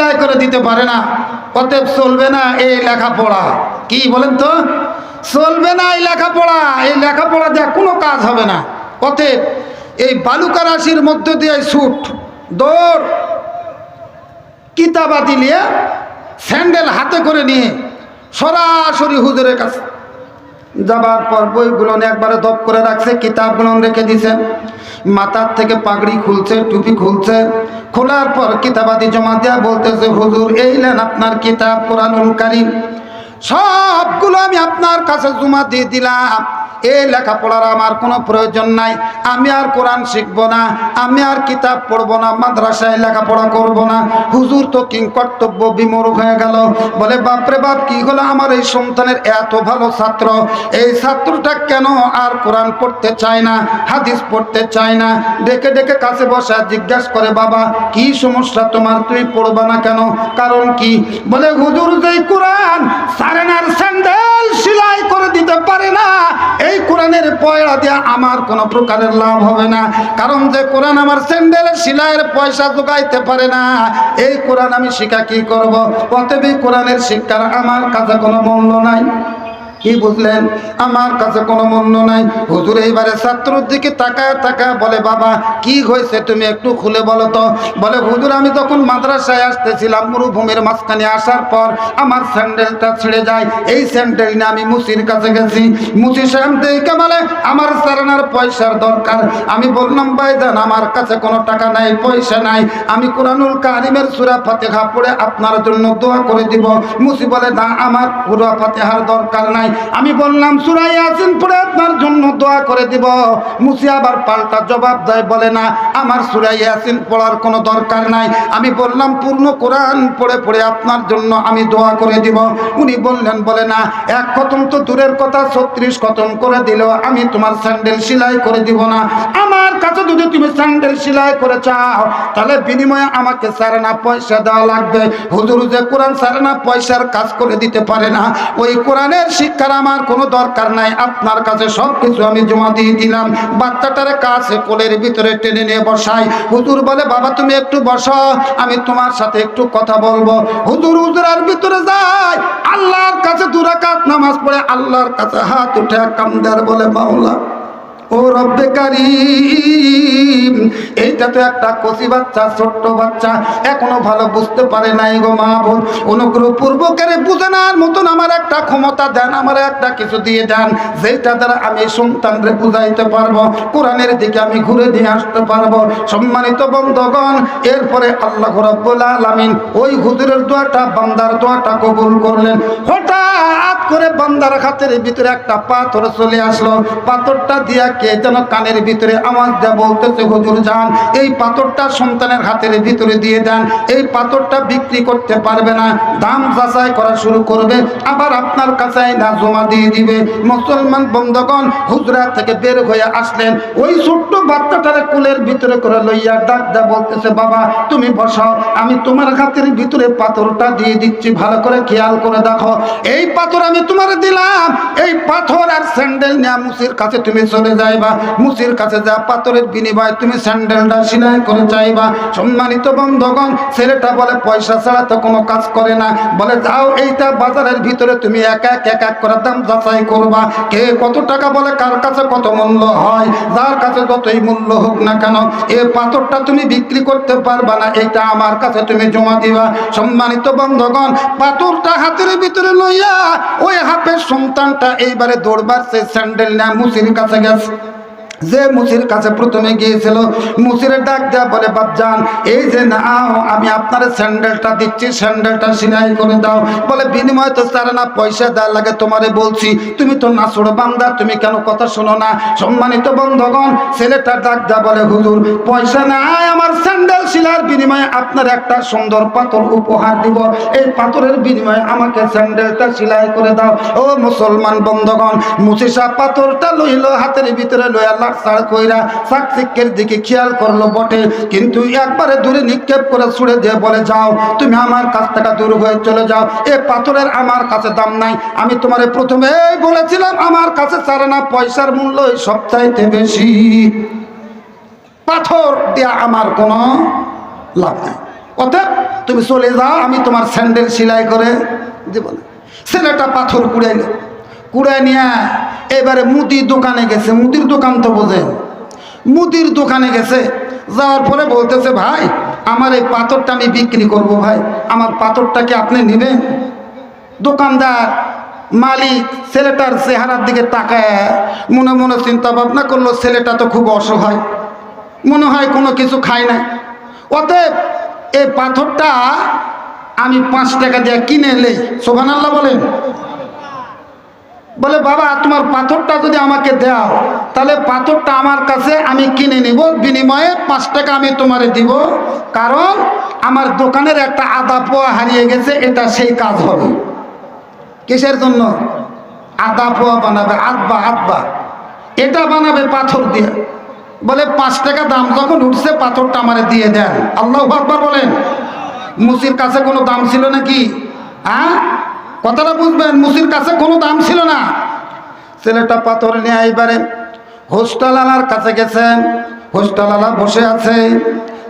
সেলাই করে দিতে পারে না। অতএব চলবে না এই লেখাপড়া। কি বলেন তো? চলবে না এই লেখাপড়া। এই লেখাপড়া দিয়ে কোনো কাজ হবে না। অতএব এই বালুকা রাশির মধ্য দিয়ে ছুট, দৌড়, কিতাবাদি নিয়ে স্যান্ডেল হাতে করে নিয়ে সরাসরি হুজুরের কাছে যাবার পর বইগুলো একবারে দপ করে রাখছে, কিতাবগুলো রেখে দিছে। মাথার থেকে পাগড়ি খুলছে, টুপি খুলছে। খোলার পর কিতাবাদি জমা দেওয়া বলতেছে, হুজুর, এই নেন আপনার কিতাব কোরআনুল সবগুলো আমি আপনার কাছে জমা দিয়ে দিলাম। এই লেখাপড়ার আমার কোনো প্রয়োজন নাই। আমি আর কোরআন শিখব না, আমি আর কিতাব পড়ব না, মাদ্রাসায় লেখাপড়া করব না। হুজুর তো কিং কর্তব্য বিমোরক হয়ে গেল। বলে, বাপরে বাপ, কি হলো আমার এই সন্তানের এত ভালো ছাত্র? এই ছাত্রটা কেন আর কোরআন পড়তে চায় না, হাদিস পড়তে চায় না? ডেকে ডেকে কাছে বসা জিজ্ঞাসা করে, বাবা, কি সমস্যা তোমার? তুমি পড়বা না কেন? কারণ কি? বলে, হুজুর যে কোরআন সারেনার স্যান্ডেল সেলাই করে দিতে পারে না পয়লা দিয়ে আমার কোনো প্রকারের লাভ হবে না। কারণ যে কোরআন আমার স্যান্ডেলের সেলাইয়ের পয়সা যোগাইতে পারে না। এই কোরআন আমি শিক্ষা কি করব? অতএব কোরআনের শিক্ষার আমার কাছে কোনো মূল্য নাই। কি বুঝলেন? আমার কাছে কোনো মূল্য নাই। হুজুর এইবারে ছাত্রর দিকে তাকায় তাকায় বলে, বাবা, কি হয়েছে তুমি একটু খুলে বলো তো। বলে, হুজুর, আমি তখন মাদ্রাসায় আসতেছিলাম, মরুভূমির মাঝখানে আসার পর আমার স্যান্ডেলটা ছিঁড়ে যায়। এই স্যান্ডেল নিয়ে আমি মুসির কাছে গেছি। মুসি সাহেব দেখে বলে, আমার সারানার পয়সার দরকার। আমি বললাম ভাইজান আমার কাছে কোনো টাকা নাই, পয়সা নাই। আমি কোরআনুল কারিমের সুরা ফাতেহা পড়ে আপনার জন্য দোয়া করে দিব। মুসি বলে, না, আমার সুরা ফাতেহার দরকার নাই। আমি বললাম, সুরাই আসিন পড়ে আপনার জন্য দোয়া করে দিব। মুসি আবার পাল্টা জবাব দেয়, বলে না, আমার সুরাই আসিন পড়ার কোনো দরকার নাই। আমি বললাম, পূর্ণ কোরআন পড়ে পড়ে আপনার জন্য আমি দোয়া করে দিব। উনি বললেন, বলে না, এক খতম তো দূরের কথা, ছত্রিশ খতম করে দিল, আমি তোমার স্যান্ডেল সেলাই করে দিব না। আমার কাছে যদি তুমি স্যান্ডেল সেলাই করে চাও, তাহলে বিনিময়ে আমাকে সারানা পয়সা দেওয়া লাগবে। হুজুর যে কোরআন সারানা পয়সার কাজ করে দিতে পারে না, ওই কোরআনের শিক্ষার আমার কোনো দরকার নাই। আপনার কাছে সব কিছু আমি জমা দিয়ে দিলাম। বাচ্চাটার কাছে কোলের ভিতরে টেনে নিয়ে বসাই। হুজুর বলে, বাবা, তুমি একটু বসো, আমি তোমার সাথে একটু কথা বলব। হুজুর হুজুরার ভিতরে যায়। আল্লাহর কাছে দুরাকাত নামাজ পড়ে আল্লাহর কাছে হাত উঠে কামদার বলে, মাওলা, ও রব্বে কারিম, এইটা তো একটা কচি বাচ্চা, ছোট্ট বাচ্চা। এখনও ভালো বুঝতে পারে নাই গো মা বোন। অনুগ্রহ পূর্বকের বুঝে নেওয়ার মতন একটা ক্ষমতা দেন, আমার একটা কিছু দিয়ে দেন যেটা দ্বারা আমি সন্তানরে বুঝাইতে পারব, কোরআনের দিকে আমি ঘুরে দিয়ে আসতে পারব। সম্মানিত বন্ধগণ, এরপরে আল্লাহ রব্বুল আলামিন ওই হুজুরের দোয়াটা, বান্দার দোয়াটা কবুল করলেন। হঠাৎ করে বান্দার হাতের ভিতরে একটা পাথর চলে আসলো। পাথরটা দিয়া কে যেন কানের ভিতরে আওয়াজ দেয়া বলতেছে, হুজুর যান, এই পাথরটা সন্তানের হাতের ভিতরে দিয়ে দেন। এই পাথরটা বিক্রি করতে পারবে না। দাম যাচাই করা শুরু করবে। আবার আপনার কাছে না জমা দিয়ে দিবে। মুসলমান বন্ধগণ, হুজরা থেকে বের হয়ে আসলেন। ওই ছোট্ট বাচ্চাটারে কুলের ভিতরে করে লইয়া ডাক দেয়া বলতেছে, বাবা, তুমি বসাও আমি তোমার হাতের ভিতরে পাথরটা দিয়ে দিচ্ছি। ভালো করে খেয়াল করে দেখো। এই পাথর আমি তোমার দিলাম। এই পাথর আর স্যান্ডেল নিয়ে মুসির কাছে তুমি চলে যাইবা। মুসির কাছে যা পাথরের বিনিময়ে তুমি স্যান্ডেলটা সেলাই করে চাইবা। সম্মানিত বন্ধগণ, ছেলেটা বলে, পয়সা ছাড়া তো কোনো কাজ করে না। বলে, যাও, এইটা বাজারের ভিতরে তুমি এক এক এক করে দাম যাচাই করবা। কে কত টাকা বলে, কার কাছে কত মূল্য হয়, যার কাছে যতই মূল্য হোক না কেন, এ পাথরটা তুমি বিক্রি করতে পারবা না এটা আমার কাছে তুমি জমা দিবা। সম্মানিত বন্ধগণ, পাথরটা হাতের ভিতরে লইয়া ওই হাফের সন্তানটা এইবারে দৌড়বার সে স্যান্ডেল না মুসির কাছে গেছে। যে মুসির কাছে প্রথমে গিয়েছিল, মুসিরে ডাক দেয়া বলে, বাপজান, এই যে নাও আমি আপনার স্যান্ডেলটা দিচ্ছি, স্যান্ডেলটা সিলাই করে দাও। বলে, বিনিময় তো চারে না, পয়সা দেওয়া লাগে তোমারে বলছি। তুমি তো নাচুর বান্দা, তুমি কেন কথা শোনো না? সম্মানিত বন্ধগণ, ছেলেটা ডাক দেয়া বলে, হুজুর, পয়সা নাই আমার স্যান্ডেল শিলার বিনিময়ে আপনার একটা সুন্দর পাথর উপহার দিব। এই পাথরের বিনিময়ে আমাকে স্যান্ডেলটা সিলাই করে দাও। ও মুসলমান বন্ধগণ মুসিসা পাথরটা লইল, হাতের ভিতরে লইয়া লাড়সাড় কইরা সাকসিকের দিকে খেয়াল করল বটে। কিন্তু একবারে দূরে নিক্ষেপ করে ছুড়ে দিয়ে বলে, যাও, তুমি আমার কাছ থেকে দূর হয়ে চলে যাও। এ পাথরের আমার কাছে দাম নাই। আমি তোমারে প্রথমেই বলেছিলাম, আমার কাছে চারে না, পয়সার মূল্য সবচাইতে বেশি। পাথর দেয়া আমার কোনো লাভ নাই। অতএব তুমি চলে যাও, আমি তোমার স্যান্ডেল সেলাই করে দেব ছেলেটা পাথর কুড়াইল। কুড়াই নিয়ে এবারে মুদির দোকানে গেছে, মুদির দোকান তো বোঝেন মুদির দোকানে গেছে, যাওয়ার পরে বলতেছে, ভাই, আমার এই পাথরটা আমি বিক্রি করব ভাই, আমার পাথরটাকে আপনি নেবেন? দোকানদার, মালিক, ছেলেটার চেহারার দিকে তাকায়, মনে মনে চিন্তা ভাবনা করল, ছেলেটা তো খুব অসহায়। মনে হয় কোনো কিছু খায় না অতএব এই পাথরটা আমি পাঁচ টাকা দিয়ে কিনে এলে সোভান আল্লাহ বলেন। বলে, বাবা, তোমার পাথরটা যদি আমাকে দাও, তাহলে পাথরটা আমার কাছে আমি কিনে নিব। বিনিময়ে পাঁচ টাকা আমি তোমারে দিব। কারণ আমার দোকানের একটা আদা পোয়া হারিয়ে গেছে, এটা সেই কাজ হবে। কিসের জন্য? আদা পোয়া বানাবে। আদবা আদবা। এটা বানাবে পাথর দিয়ে। বলে, পাঁচ টাকা দাম যখন উঠছে, পাথরটা আমারে দিয়ে দেন। আল্লাহ বলেন। মুসির কাছে কোনো দাম ছিল নাকি? হ্যাঁ? কথাটা বুঝবেন, মুসির কাছে কোনো দাম ছিল না। ছেলেটা পাথর নিয়ে এইবারে হোস্টালালার কাছে গেছে হোস্টালালা বসে আছে।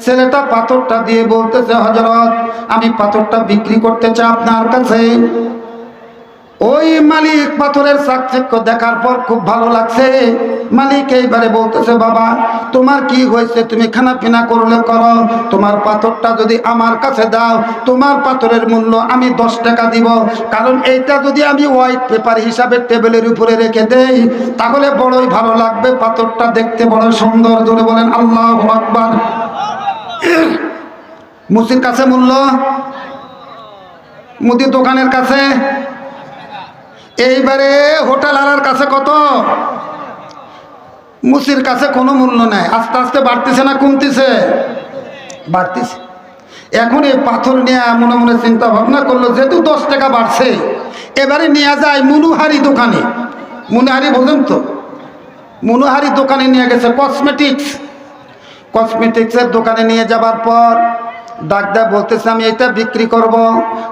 ছেলেটা পাথরটা দিয়ে বলতেছে হজরত আমি পাথরটা বিক্রি করতে চাই আপনার কাছে। ওই মালিক পাথরের চাকচিক্য দেখার পর খুব ভালো লাগছে। মালিক এইবারে বলতেছে, বাবা, তোমার কি হয়েছে? তুমি খানা পিনা করলে করো। তোমার পাথরটা যদি আমার কাছে দাও, তোমার পাথরের মূল্য আমি দশ টাকা দিব। কারণ এইটা যদি আমি হোয়াইট পেপার হিসাবে টেবিলের উপরে রেখে দেই, তাহলে বড়ই ভালো লাগবে। পাথরটা দেখতে বড় সুন্দর। জোরে বলেন, আল্লাহ আকবার। মুসির কাছে মূল্য? মুদির দোকানের কাছে? এইবারে হোটেল আলার কাছে কত? মুসির কাছে কোনো মূল্য নাই। আস্তে আস্তে বাড়তেছে না কমতেছে? বাড়তেছে। এখন এই পাথর নিয়ে মনে মনে চিন্তা ভাবনা করল, যেহেতু দশ টাকা বাড়ছে, এবারে নিয়ে যায় মনুহারি দোকানে। মনুহারি বোঝেন তো? মনোহারি দোকানে নিয়ে গেছে কসমেটিক্স কসমেটিক্সের দোকানে নিয়ে যাবার পর ডাক্তার বলতেছে, আমি এটা বিক্রি করব।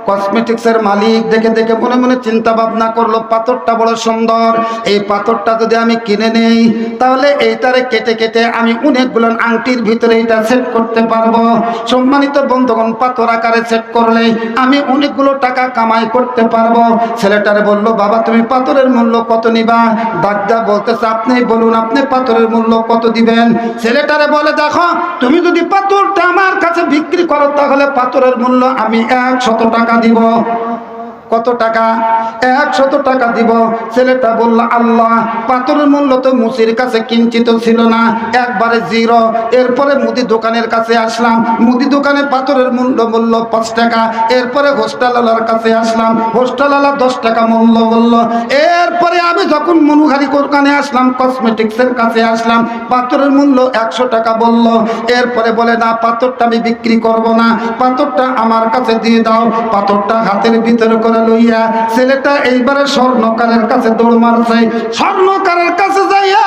কসমেটিক্সের মালিক দেখে দেখে মনে মনে চিন্তা ভাবনা করল, পাথরটা বড় সুন্দর, এই পাথরটা যদি আমি কিনে নেই, তাহলে এইটারে কেটে কেটে আমি অনেকগুলো আংটির ভিতরে এটা সেট করতে পারব। সম্মানিত বন্ধুগণ, পাথর আকারে সেট করলে আমি অনেকগুলো টাকা কামাই করতে পারব। ছেলেটারে বলল, বাবা, তুমি পাথরের মূল্য কত নিবা? ডাক্তার বলতেছে, আপনি বলুন, আপনি পাথরের মূল্য কত দিবেন? ছেলেটারে বলে, দেখো, তুমি যদি পাথরটা আমার কাছে বিক্রি করো তাহলে পাথরের মূল্য আমি একশত টাকা দিব। কত টাকা? একশত টাকা দিব। ছেলেটা বলল, আল্লাহ, পাথরের মূল্য তো মুসির কাছে কিঞ্চিত ছিল না। একবারে জিরো। এরপরে মুদি দোকানের কাছে আসলাম। মুদি দোকানে পাথরের মূল্য মূল্য পাঁচ টাকা। এরপরে হোস্টেলালার কাছে আসলাম। হোস্টেলালা দশ টাকা মূল্য বলল। এরপরে আমি যখন মনুহারি দোকানে আসলাম কসমেটিক্সের কাছে আসলাম, পাথরের মূল্য একশো টাকা বলল। এরপরে বলে, না, পাথরটা আমি বিক্রি করব না। পাথরটা আমার কাছে দিয়ে দাও। পাথরটা হাতের ভিতরে করে লইয়া ছেলেটা এইবারে স্বর্ণকারের কাছে দৌড় মারছে। স্বর্ণকারের কাছে যাইয়া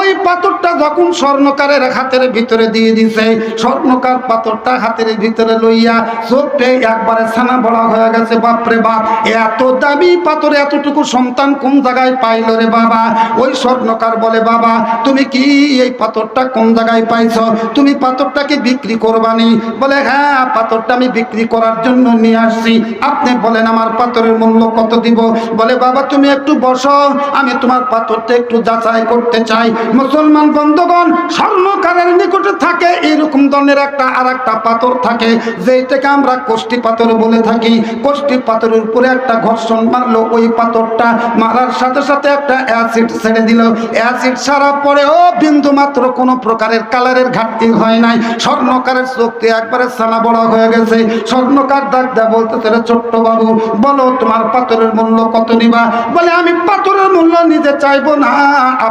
ওই পাথরটা যখন স্বর্ণকারের হাতের ভিতরে দিয়ে দিছে, স্বর্ণকার পাথরটা হাতের ভিতরে লইয়া চোখটে একবারে ছানা বড়া হয়ে গেছে। বাপরে বাপ, এত দামি পাথর, এতটুকু সন্তান কোন জায়গায় পাইল রে বাবা? ওই স্বর্ণকার বলে, বাবা, তুমি কি এই পাথরটা কোন জায়গায় পাইছ? তুমি পাথরটাকে বিক্রি করবানি? বলে হ্যাঁ পাথরটা আমি বিক্রি করার জন্য নিয়ে আসছি। আপনি বলেন, আমার পাথরের মূল্য কত দিব? বলে, বাবা, তুমি একটু বসো, আমি তোমার পাথরটা একটু যাচাই করতে চাই। মুসলমান বন্ধুগণ, স্বর্ণকারের নিকটে থাকে, এরকম ধরনের একটা আর একটা পাথর থাকে যেটাকে আমরা কোষ্টি পাথর বলে থাকি। কোষ্টি পাথরের উপরে একটা ঘর্ষণ মারলো, ওই পাথরটা মারার সাথে সাথে একটা অ্যাসিড ছেড়ে দিল। অ্যাসিড ছাড়ার পরেও বিন্দু মাত্র কোনো প্রকারের কালারের ঘাটতি হয় নাই। স্বর্ণকারের চোখটি একবারে সানা বড় হয়ে গেছে। স্বর্ণকার দেয়া বলতে তাহলে ছোট্ট বাবু, বলো তোমার পাথরের মূল্য কত নিবা? বলে, আমি পাথরের মূল্য নিতে চাইব না।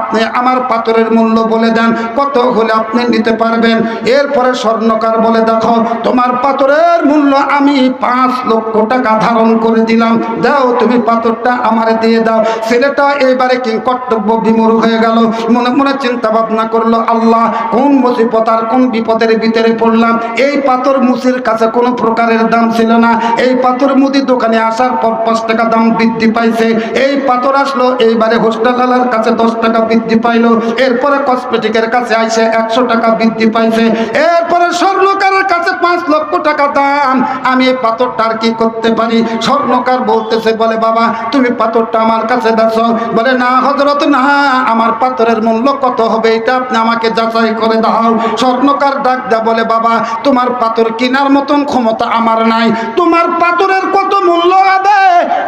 আপনি আমার পাথরের মূল্য বলে দেন, কত হলে আপনি নিতে পারবেন? এরপরে স্বর্ণকার বলে, দেখো, তোমার পাথরের মূল্য আমি পাঁচ লক্ষ টাকা ধারণ করে দিলাম। দাও, তুমি পাথরটা আমারে দিয়ে দাও। ছেলেটা এবারে কি কর্তব্য বিমূর হয়ে গেল। মনে মনে চিন্তা ভাবনা করল, আল্লাহ, কোন মুসিবত আর কোন বিপদের ভিতরে পড়লাম? এই পাথর মুসির কাছে কোনো প্রকারের দাম ছিল না। এই পাথর মুদির দোকানে আসার পর পাঁচ টাকা দাম বৃদ্ধি পাইছে। এই পাথর আসলো, এইবারে হোস্টেলার কাছে দশ টাকা বৃদ্ধি পাইলো। এরপরে কসমেটিকের কাছে আইসে একশো টাকা বৃদ্ধি পাইছে। এরপরে স্বর্ণকারের কাছে পাঁচ লক্ষ টাকা দাম। আমি এই আর কি করতে পারি? স্বর্ণকার বলতেছে, বলে, বাবা, তুমি পাথরটা আমার কাছে দাস বলে, না হজরত না, আমার পাথরের মূল্য কত হবে এটা আপনি আমাকে যাচাই করে দাও। স্বর্ণকার ডাক দা বলে, বাবা, তোমার পাথর কেনার মতন ক্ষমতা আমার নাই। তোমার পাথরের কত মূল্য হবে?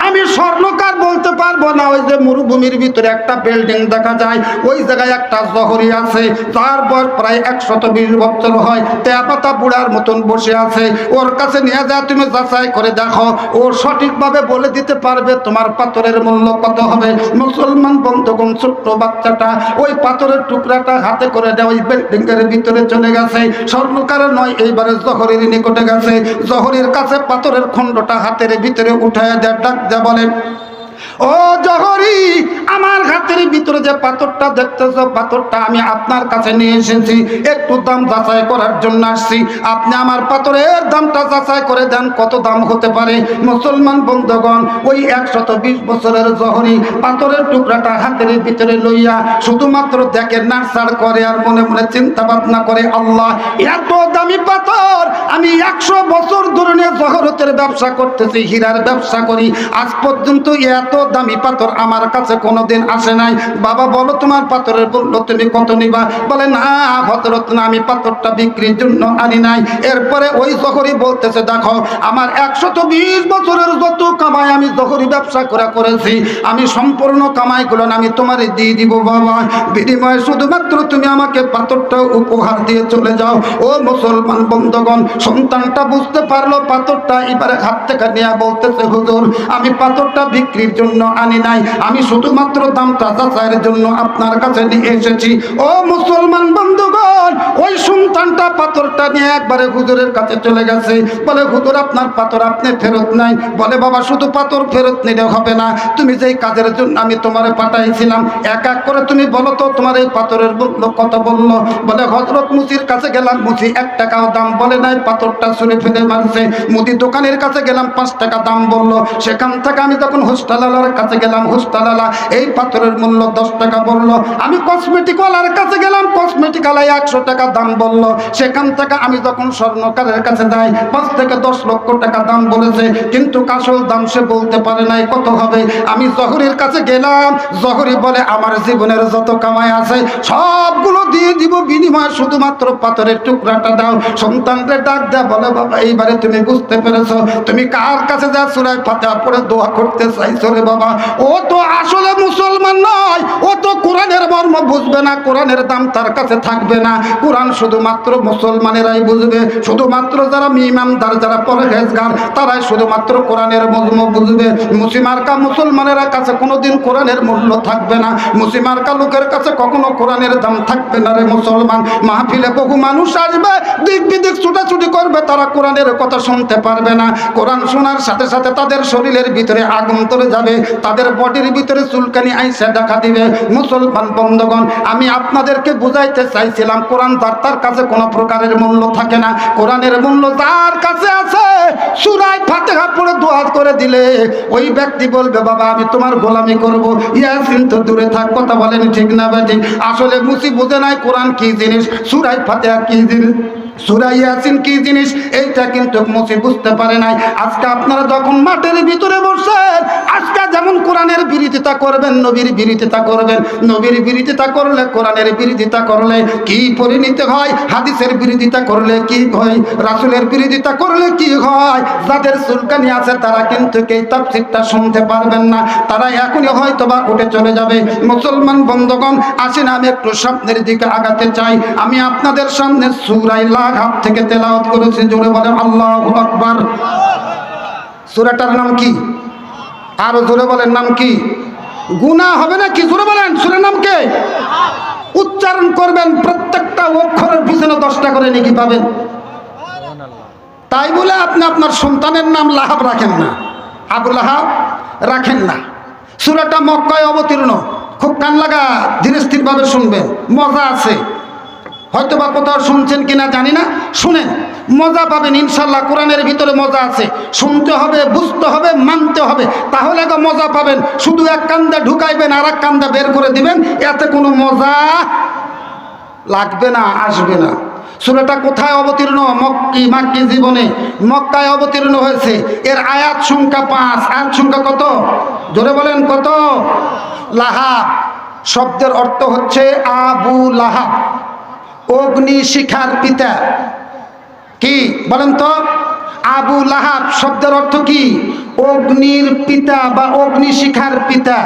আমি স্বর্ণকার বলতে পারব না। ওই যে মরুভূমির ভিতরে একটা বিল্ডিং দেখা যায়। ওই জায়গায় একটা জহরি আছে তার বয়স প্রায় একশত বিশ বছর হয়, তেপাতা বুড়ার মতন বসে আছে। ওর কাছে নিয়ে যা, তুমি যাচাই করে দেখো। ও সঠিকভাবে বলে দিতে পারবে তোমার পাথরের মূল্য কত হবে। মুসলমান বন্ধুগণ, ছোট্ট বাচ্চাটা ওই পাথরের টুকরাটা হাতে করে দেয় ওই বিল্ডিং এর ভিতরে চলে গেছে। স্বর্ণকারের নয়, এইবারে জহরের নিকটে গেছে। জহরের কাছে পাথরের খণ্ডটা হাতের ভিতরে উঠায় দেয়, ডাক দেয় বলেন ও জহরি, আমার হাতের ভিতরে যে পাথরটা দেখতেছ, পাথরটা আমি আপনার কাছে নিয়ে এসেছি। একটু দাম যাচাই করার জন্য আসছি। আপনি আমার পাথরের দামটা যাচাই করে দেন, কত দাম হতে পারে? মুসলমান বন্ধুগণ, ওই একশত বিশ বছরের জহরি পাথরের টুকরাটা হাতের ভিতরে লইয়া শুধুমাত্র দেখে নার্সার করে আর মনে মনে চিন্তা ভাবনা করে, আল্লাহ, এত দামি পাথর আমি একশো বছর ধরে ব্যবসা করতেছি, হীরার ব্যবসা করি। আজ পর্যন্ত এত দামি পাথর আমার কাছে কোনোদিন আসে নাই। বাবা, বলো তোমার পাথরের বলল তুমি কত নিবা? বলে, না হজরত না, আমি পাথরটা বিক্রির জন্য আনি নাই। এরপরে ওই জহরি বলতেছে, দেখো, আমার একশত বিশ বছরের যত কামাই আমি জহরি ব্যবসা করে করেছি, আমি সম্পূর্ণ কামাইগুলো আমি তোমার দিয়ে দিব, বাবা। বিনিময়ে শুধুমাত্র তুমি আমাকে পাথরটা উপহার দিয়ে চলে যাও। ও মুসলমান বন্ধগণ, সন্তানটা বুঝতে পারল পাথরটা এবারে হাত থেকে নিয়ে বলতেছে, হুজুর, আমি পাথরটা বিক্রির জন্য আনি নাই। আমি শুধুমাত্র দামটা যাচাইয়ের জন্য আপনার কাছে নিয়ে এসেছি। ও মুসলমান বন্ধুগণ, ওই সন্তানটা পাথরটা নিয়ে একবারে হুজুরের কাছে চলে গেছে। বলে, হুজুর, আপনার পাথর আপনি ফেরত নাই। বলে, বাবা, শুধু পাথর ফেরত নিলে হবে না। তুমি যেই কাজের জন্য আমি তোমারে পাঠাইছিলাম, এক এক করে তুমি বলো তো, তোমার এই পাথরের মূল্য কত বলল? বলে হজরত মুসির কাছে গেলাম, মুসি এক টাকাও দাম বলে নাই, পাথরটা শুনে ফেলে মারছে। মুদি দোকানের কাছে গেলাম, পাঁচ টাকা দাম বলল। সেখান থেকে আমি তখন হোস্টালালার কাছে গেলাম হোস্টালালা এই পাথরের মূল্য দশ টাকা বলল। আমি কসমেটিকওয়ালার কাছে গেলাম কসমেটিকালায় একশো টাকা দাম বলল। সেখান থেকে আমি যখন স্বর্ণকারের কাছে যাই, পাঁচ থেকে দশ লক্ষ টাকা দাম বলেছে। কিন্তু কাসল দাম সে বলতে পারে নাই, কত হবে? আমি জহরির কাছে গেলাম, জহরি বলে, আমার জীবনের যত কামাই আছে, সবগুলো দিয়ে দিব বিনিময়ে, শুধুমাত্র পাথরের টুকরাটা দাও। সন্তানদের ডাক দেয়া বলে, বাবা, এইবারে তুমি বুঝতে পেরেছ তুমি কার কাছে যা সুরায় ফাতে পড়ে দোয়া করতে চাইছো রে বাবা। ও তো আসলে মুসলমান নয়। ও তো কোরআনের মর্ম বুঝবে না, কোরআনের দাম তার কাছে থাকবে না। কোরআন শুধুমাত্র মুসলমানেরাই বুঝবে। শুধুমাত্র যারা মিমামদার যারা পরহেজগার, তারাই শুধুমাত্র কোরআনের মর্ম বুঝবে। মুসিমার্কা মুসলমানেরা কাছে কোনোদিন কোরআনের মূল্য থাকবে না। মুসিমার্কা লোকের কাছে কখনো কোরআনের দাম থাকবে না রে মুসলমান। মাহফিলে বহু মানুষ আসবে। দিক বিদিক ছুটাছুটি করবে, তারা কোরআনের কথা শুনতে পারবে না। কোরআন শোনার সাথে সাথে তাদের শরীরের ভিতরে আগুন ধরে যাবে, তাদের বডির ভিতরে চুলকানি আইসা দেখা দিবে। মুসলমান বন্ধগণ, আমি আপনাদেরকে বুঝাইতে চাইছিলাম, কোরআন তার তার কাছে কোনো প্রকারের মূল্য থাকে না। কোরআনের মূল্য তার কাছে আছে সুরাই ফাতেহা পড়ে দোয়া করে দিলে। ওই ব্যক্তি বলবে, বাবা, আমি তোমার গোলামি করব। ইয়াসিন, তো দূরে থাক, কথা বলেন ঠিক না বেঠিক আসলে মুসি বুঝে নাই কোরআন কি জিনিস সুরাই ফাতেহা কি জিনিস। ইয়াসিন কি জিনিস? এইটা কিন্তু মুসি বুঝতে পারে নাই। আজকে আপনারা যখন মাঠের ভিতরে বসছেন আজকে যেমন কোরআনের বিরোধিতা করবেন, নবীর বিরোধিতা করবেন, নবীর বিরোধিতা করলে কোরআনের বিরোধিতা করলে কি পরিণতি হয়? হাদিসের বিরোধিতা করলে কি হয়? রাসুলের বিরোধিতা করলে কি হয়? যাদের সুলকানি আছে, তারা কিন্তু এই তাফসিরটা শুনতে পারবেন না। তারা এখনই হয়তো বা উঠে চলে যাবে। মুসলমান বন্ধগণ, আসেন আমি একটু সামনের দিকে আগাতে চাই। আমি আপনাদের সামনে সুরাই হাত থেকে তেলাওয়াত করেছি, জোরে বলে আল্লাহ আকবার। সুরাটার নাম কি? আরও জোরে বলেন, নাম কি? গুনাহ হবে না কি জোরে বলেন, সুরের নাম কে? উচ্চারণ করবেন, প্রত্যেকটা অক্ষরের পিছনে দশটা করে নাকি পাবেন। তাই বলে আপনি আপনার সন্তানের নাম লাহাব রাখেন না। আবু লাহাব রাখেন না। সুরাটা মক্কায় অবতীর্ণ। খুব কান লাগা ধীরে স্থিরভাবে শুনবেন। মজা আছে। হয়তো বা কোথাও শুনছেন কিনা জানি না। শুনেন, মজা পাবেন ইনশাল্লাহ, কোরআনের ভিতরে মজা আছে। শুনতে হবে, বুঝতে হবে, মানতে হবে। তাহলে তো মজা পাবেন। শুধু এক কান্দা ঢুকাইবেন, আর এক কান্দা বের করে দিবেন, এতে কোনো মজা লাগবে না, আসবে না। সুরাটা কোথায় অবতীর্ণ? মক্কি, মাক্কি জীবনে। মক্কায় অবতীর্ণ হয়েছে। এর আয়াত সংখ্যা পাঁচ। আয়াত সংখ্যা কত? জোরে বলেন, কত? লাহাব। শব্দের অর্থ হচ্ছে আবু লাহাব। অগ্নি শিখার পিতা। কি? বলেন তো। আবু লাহাব শব্দের অর্থ কি? অগ্নির পিতা বা অগ্নি শিখার পিতা।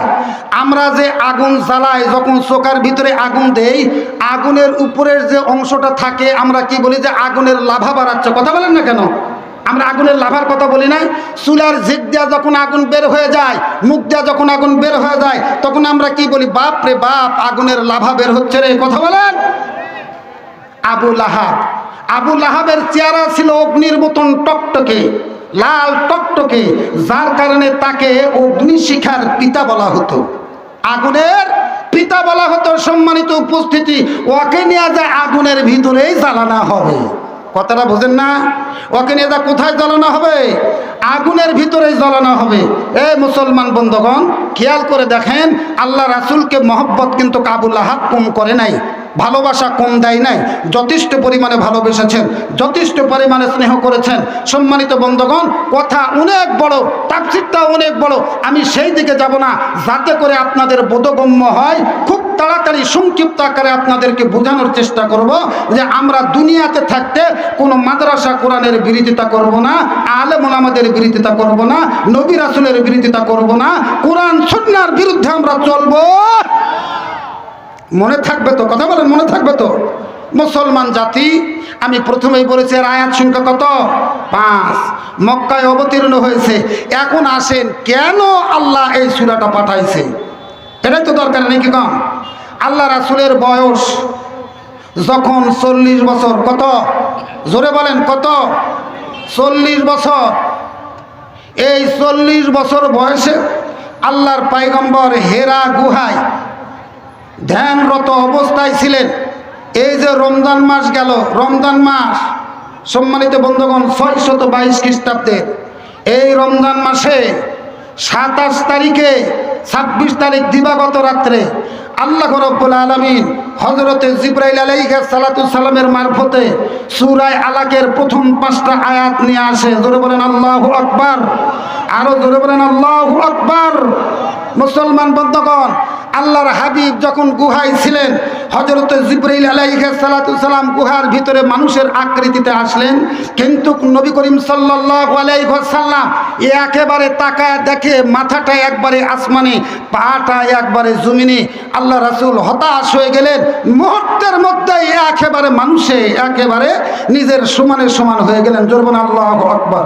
আমরা যে আগুন জ্বালাই, যখন চোকার ভিতরে আগুন দেই, আগুনের উপরের যে অংশটা থাকে, আমরা কি বলি যে আগুনের লাভা বাড়াচ্ছে। কথা বলেন না কেন? আমরা আগুনের লাভার কথা বলি না চুলার ঝিক দেওয়া যখন আগুন বের হয়ে যায়, মুখ দেওয়া যখন আগুন বের হয়ে যায়, তখন আমরা কি বলি বাপ রে বাপ, আগুনের লাভা বের হচ্ছে রে। কথা বলেন। আবু লাহাব। আবু লাহাবের চেহারা ছিল অগ্নির মতন টকটকে, লাল টকটকে, যার কারণে তাকে অগ্নিশিখার পিতা বলা হতো। আগুনের পিতা বলা হতো, সম্মানিত উপস্থিতি ওকে নিয়ে যায় আগুনের ভিতরেই জ্বালানো হবে। কথাটা বোঝেন না? ওকে নিয়ে যা কোথায় জ্বালানো হবে? আগুনের ভিতরেই জ্বালানো হবে। এ মুসলমান বন্ধগণ, খেয়াল করে দেখেন, আল্লাহ রাসুলকে মহব্বত কিন্তু কাবুল আহাব কম করে নাই। ভালোবাসা কম দেয় নাই, যথেষ্ট পরিমাণে ভালোবেসেছেন, যথেষ্ট পরিমাণে স্নেহ করেছেন। সম্মানিত বন্ধগণ, কথা অনেক বড় তাপসিকটা অনেক বড়। আমি সেই দিকে যাব না, যাতে করে আপনাদের বোধগম্য হয়, খুব তাড়াতাড়ি সংক্ষিপ্ত আকারে আপনাদেরকে বোঝানোর চেষ্টা করব যে আমরা দুনিয়াতে থাকতে কোনো মাদ্রাসা কোরআনের বিরোধিতা করব না আলেম আমাদের বিরোধিতা করব না, নবী রাসুলের বিরোধিতা করব না, কোরআন সন্ন্যার বিরুদ্ধে আমরা চলবো। মনে থাকবে তো, কথা বলেন, মনে থাকবে তো। মুসলমান জাতি, আমি প্রথমেই বলেছি এর আয়াত সংখ্যা কত? পাঁচ। মক্কায় অবতীর্ণ হয়েছে। এখন আসেন, কেন আল্লাহ এই সুরাটা পাঠাইছে? এটাই তো দরকার নেই কি কম? আল্লাহ রাসুলের বয়স যখন চল্লিশ বছর, কত? জোরে বলেন, কত? চল্লিশ বছর। এই চল্লিশ বছর বয়সে আল্লাহর পাইগম্বর হেরা গুহায় ধ্যানরত অবস্থায় ছিলেন। এই যে রমজান মাস গেল, রমজান মাস, সম্মানিত বন্ধুগণ, ছয়শত বাইশ খ্রিস্টাব্দের এই রমজান মাসে সাতাশ তারিখে, ছাব্বিশ তারিখ দিবাগত রাত্রে আল্লাহ রব্বুল আলমিন হজরতে জিব্রাইল আলাইহা সালামের মারফতে সুরায় আলাকের প্রথম পাঁচটা আয়াত নিয়ে আসে। জোরে বলেন আল্লাহ আকবার। আরও জোরে বলেন আল্লাহ আকবার। মুসলমান বন্ধগণ আল্লাহর হাবিব যখন গুহায় ছিলেন হজরত জিব্রাইল আলাইহা সালাতু সালাম গুহার ভিতরে মানুষের আকৃতিতে আসলেন। কিন্তু নবী করিম সাল্লাল্লাহু আলাইহি সাল্লাম এ একেবারে তাকায় দেখে মাথাটা একবারে আসমানে, পাটা একবারে জমিনে। আল্লাহ রাসূল হতাশ হয়ে গেলেন। মুহূর্তের মধ্যেই একেবারে মানুষে একেবারে নিজের সমানে সমান হয়ে গেলেন। জোরবন আল্লাহ আকবার।